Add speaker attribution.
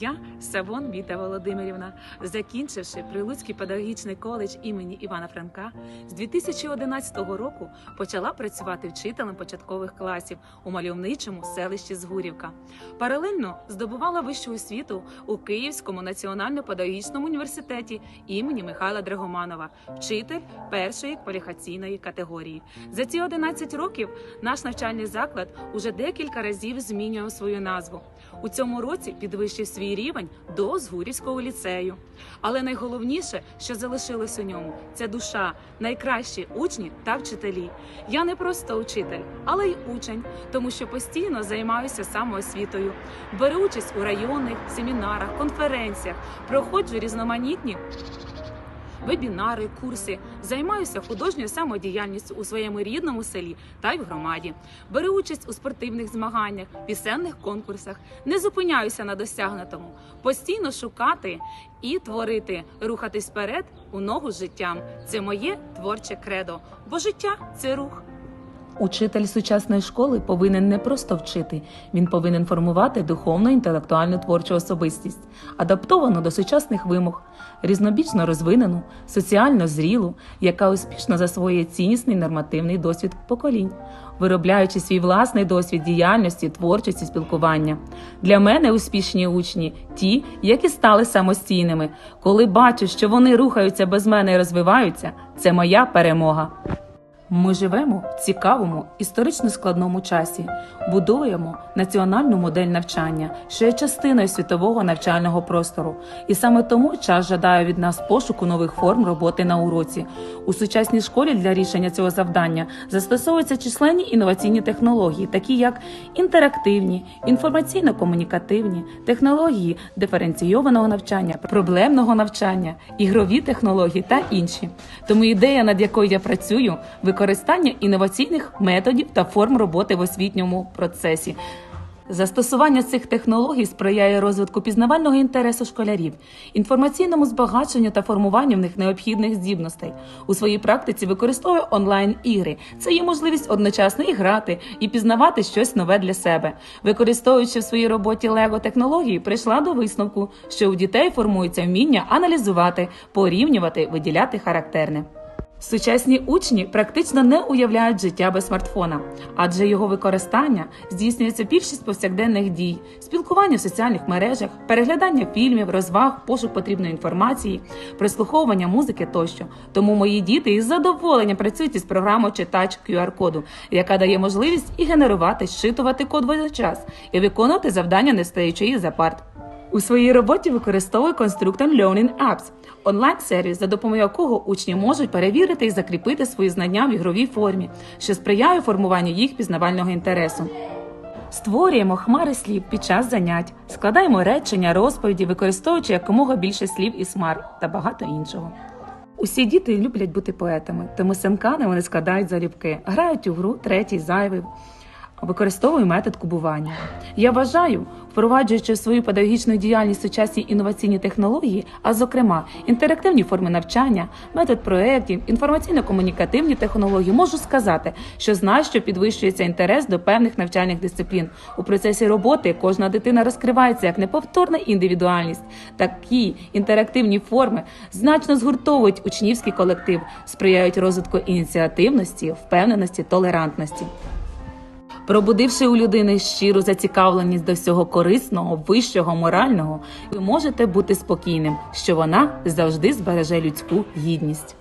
Speaker 1: Я Савон Віта Володимирівна, закінчивши Прилуцький педагогічний коледж імені Івана Франка, з 2011 року почала працювати вчителем початкових класів у мальовничому селищі Згурівка. Паралельно здобувала вищу освіту у Київському національно-педагогічному університеті імені Михайла Драгоманова, вчитель першої кваліфікаційної категорії. За ці 11 років наш навчальний заклад уже декілька разів змінював свою назву. У цьому році підвищив свій рівень до Згурівського ліцею. Але найголовніше, що залишилось у ньому, це душа, найкращі учні та вчителі. Я не просто учитель, але й учень, тому що постійно займаюся самоосвітою. Беру участь у районних семінарах, конференціях, проходжу різноманітні вебінари, курси, займаюся художньою самодіяльністю у своєму рідному селі та й в громаді. Беру участь у спортивних змаганнях, пісенних конкурсах, не зупиняюся на досягнутому, постійно шукати і творити, рухатись вперед у ногу з життям. Це моє творче кредо, бо життя це рух. Учитель сучасної школи повинен не просто вчити, він повинен формувати духовну, інтелектуальну творчу особистість, адаптовану до сучасних вимог, різнобічно розвинену, соціально зрілу, яка успішно засвоює ціннісний нормативний досвід поколінь, виробляючи свій власний досвід діяльності, творчості, спілкування. Для мене успішні учні ті, які стали самостійними. Коли бачу, що вони рухаються без мене і розвиваються, це моя перемога. Ми живемо в цікавому історично складному часі, будуємо національну модель навчання, що є частиною світового навчального простору. І саме тому час жадає від нас пошуку нових форм роботи на уроці. У сучасній школі для рішення цього завдання застосовуються численні інноваційні технології, такі як інтерактивні, інформаційно-комунікативні, технології диференційованого навчання, проблемного навчання, ігрові технології та інші. Тому ідея, над якою я працюю, використання інноваційних методів та форм роботи в освітньому процесі. Застосування цих технологій сприяє розвитку пізнавального інтересу школярів, інформаційному збагаченню та формуванню в них необхідних здібностей. У своїй практиці використовую онлайн-ігри. Це є можливість одночасно і грати, і пізнавати щось нове для себе. Використовуючи в своїй роботі лего технології, прийшла до висновку, що у дітей формується вміння аналізувати, порівнювати, виділяти характерне. Сучасні учні практично не уявляють життя без смартфона, адже його використання здійснюється більшість повсякденних дій, спілкування в соціальних мережах, переглядання фільмів, розваг, пошук потрібної інформації, прослуховування музики тощо. Тому мої діти із задоволенням працюють із програмою читач QR-коду, яка дає можливість і генерувати, щитувати код водночас, і виконувати завдання, не встаючи із за парт. У своїй роботі використовую конструктор Learning Apps – онлайн-сервіс, за допомогою якого учні можуть перевірити і закріпити свої знання в ігровій формі, що сприяє формуванню їх пізнавального інтересу. Створюємо хмари слів під час занять, складаємо речення, розповіді, використовуючи якомога більше слів і смар та багато іншого. Усі діти люблять бути поетами, тому семкани вони складають залюбки, грають у гру третій зайвий. Використовую метод кубування. Я вважаю, впроваджуючи в свою педагогічну діяльність сучасні інноваційні технології, а зокрема інтерактивні форми навчання, метод проєктів, інформаційно-комунікативні технології, можу сказати, що знаю, що підвищується інтерес до певних навчальних дисциплін. У процесі роботи кожна дитина розкривається як неповторна індивідуальність. Такі інтерактивні форми значно згуртовують учнівський колектив, сприяють розвитку ініціативності, впевненості, толерантності. Пробудивши у людини щиру зацікавленість до всього корисного, вищого, морального, ви можете бути спокійним, що вона завжди збереже людську гідність.